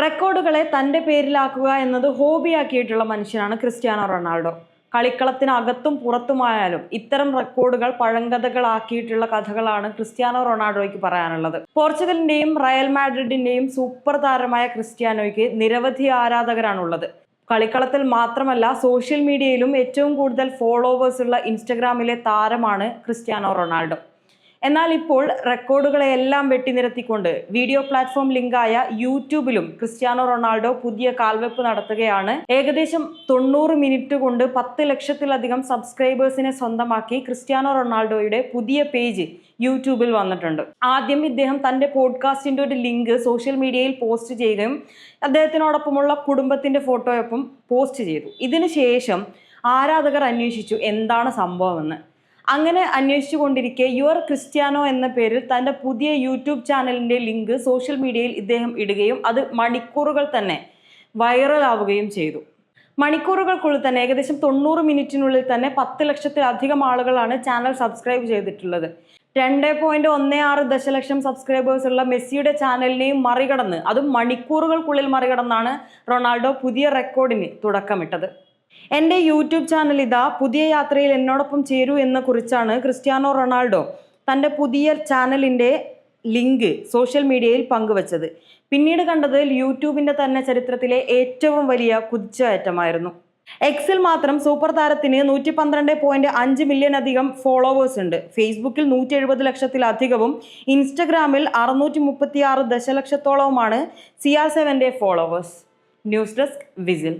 റെക്കോർഡുകളെ തന്റെ പേരിലാക്കുക എന്നത് ഹോബിയാക്കിയിട്ടുള്ള മനുഷ്യനാണ് ക്രിസ്ത്യാനോ റൊണാൾഡോ. കളിക്കളത്തിനകത്തും പുറത്തുമായാലും ഇത്തരം റെക്കോർഡുകൾ പഴങ്കഥകളാക്കിയിട്ടുള്ള കഥകളാണ് ക്രിസ്ത്യാനോ റൊണാൾഡോയ്ക്ക് പറയാനുള്ളത്. പോർച്ചുഗലിന്റെയും റയൽ മാഡ്രിഡിന്റെയും സൂപ്പർ താരമായ ക്രിസ്ത്യാനോയ്ക്ക് നിരവധി ആരാധകരാണുള്ളത്. കളിക്കളത്തിൽ മാത്രമല്ല സോഷ്യൽ മീഡിയയിലും ഏറ്റവും കൂടുതൽ ഫോളോവേഴ്സുള്ള ഇൻസ്റ്റഗ്രാമിലെ താരമാണ് ക്രിസ്ത്യാനോ റൊണാൾഡോ. എന്നാൽ ഇപ്പോൾ റെക്കോർഡുകളെല്ലാം വെട്ടിനിരത്തിക്കൊണ്ട് വീഡിയോ പ്ലാറ്റ്ഫോം ലിങ്കായ യൂട്യൂബിലും ക്രിസ്ത്യാനോ റൊണാൾഡോ പുതിയ കാൽവെപ്പ് നടത്തുകയാണ്. ഏകദേശം തൊണ്ണൂറ് മിനിറ്റ് കൊണ്ട് പത്ത് ലക്ഷത്തിലധികം സബ്സ്ക്രൈബേഴ്സിനെ സ്വന്തമാക്കി ക്രിസ്ത്യാനോ റൊണാൾഡോയുടെ പുതിയ പേജ് യൂട്യൂബിൽ വന്നിട്ടുണ്ട്. ആദ്യം ഇദ്ദേഹം തന്റെ പോഡ്കാസ്റ്റിന്റെ ഒരു ലിങ്ക് സോഷ്യൽ മീഡിയയിൽ പോസ്റ്റ് ചെയ്യുകയും അദ്ദേഹത്തിനോടൊപ്പമുള്ള കുടുംബത്തിന്റെ ഫോട്ടോയൊപ്പം പോസ്റ്റ് ചെയ്തു. ഇതിനുശേഷം ആരാധകർ അന്വേഷിച്ചു എന്താണ് സംഭവമെന്ന്. അങ്ങനെ അന്വേഷിച്ചുകൊണ്ടിരിക്കെ യുവർ ക്രിസ്ത്യാനോ എന്ന പേരിൽ തന്റെ പുതിയ യൂട്യൂബ് ചാനലിന്റെ ലിങ്ക് സോഷ്യൽ മീഡിയയിൽ ഇദ്ദേഹം ഇടുകയും അത് മണിക്കൂറുകൾ തന്നെ വൈറലാവുകയും ചെയ്തു. മണിക്കൂറുകൾക്കുള്ളിൽ തന്നെ ഏകദേശം തൊണ്ണൂറ് മിനിറ്റിനുള്ളിൽ തന്നെ പത്ത് ലക്ഷത്തിലധികം ആളുകളാണ് ചാനൽ സബ്സ്ക്രൈബ് ചെയ്തിട്ടുള്ളത്. രണ്ട് പോയിന്റ് ഒന്ന് ആറ് ദശലക്ഷം സബ്സ്ക്രൈബേഴ്സ് ഉള്ള മെസ്സിയുടെ ചാനലിനെയും മറികടന്ന് അതും മണിക്കൂറുകൾക്കുള്ളിൽ മറികടന്നാണ് റൊണാൾഡോ പുതിയ റെക്കോർഡിന് തുടക്കമിട്ടത്. എന്റെ യൂട്യൂബ് ചാനൽ ഇതാ പുതിയ യാത്രയിൽ എന്നോടൊപ്പം ചേരൂ എന്ന കുറിച്ചാണ് ക്രിസ്ത്യാനോ റൊണാൾഡോ തന്റെ പുതിയ ചാനലിന്റെ ലിങ്ക് സോഷ്യൽ മീഡിയയിൽ പങ്കുവച്ചത്. പിന്നീട് കണ്ടത് യൂട്യൂബിന്റെ തന്നെ ചരിത്രത്തിലെ ഏറ്റവും വലിയ കുതിച്ചുകയറ്റമായിരുന്നു. എക്സിൽ മാത്രം സൂപ്പർ താരത്തിന് നൂറ്റി പന്ത്രണ്ട് പോയിന്റ് അഞ്ച് മില്യൺ അധികം ഫോളോവേഴ്സ് ഉണ്ട്. ഫേസ്ബുക്കിൽ നൂറ്റി എഴുപത് ലക്ഷത്തിലധികവും ഇൻസ്റ്റഗ്രാമിൽ അറുന്നൂറ്റി മുപ്പത്തി ആറ് ദശലക്ഷത്തോളവുമാണ് സി സെവന്റെ ഫോളോവേഴ്സ്. News desk whistle.